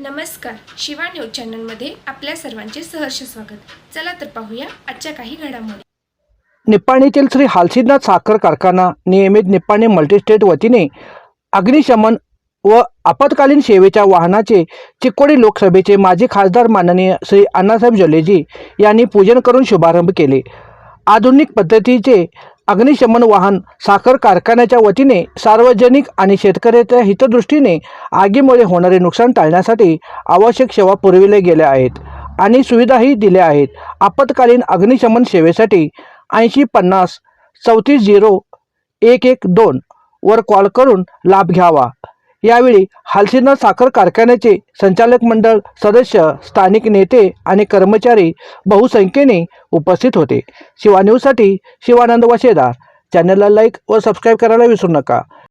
Shiva news चॅनलमध्ये आपल्या सर्वांचे सहर्ष स्वागत. चला तर पाहूया आजच्या काही घडामोडी. निप्पाणीतील श्री हालसिद्धनाथ साखर कारखाना नियमित निप्पाणी मल्टीस्टेट वतीने अग्निशमन व आपत्कालीन सेवेच्या वाहनाचे चिकोडी लोकसभेचे माजी खासदार माननीय श्री अण्णासाहेब जोलेजी यांनी पूजन करून शुभारंभ केले. आधुनिक पद्धतीचे अग्निशमन वाहन साखर कारखान्याच्या वतीने सार्वजनिक आणि शेतकऱ्याच्या हितदृष्टीने आगीमुळे होणारे नुकसान टाळण्यासाठी आवश्यक सेवा पुरविल्या गेल्या आहेत आणि सुविधाही दिल्या आहेत. आपत्कालीन अग्निशमन सेवेसाठी ऐंशी पन्नास चौतीस झिरो एक एक दोन वर कॉल करून लाभ घ्यावा. यावेळी हालसिना साखर कारखान्याचे संचालक मंडळ सदस्य स्थानिक नेते आणि कर्मचारी बहुसंख्येने उपस्थित होते. शिवा न्यूजसाठी शिवानंद वशेदार. चॅनलला लाईक व सबस्क्राईब करायला विसरू नका.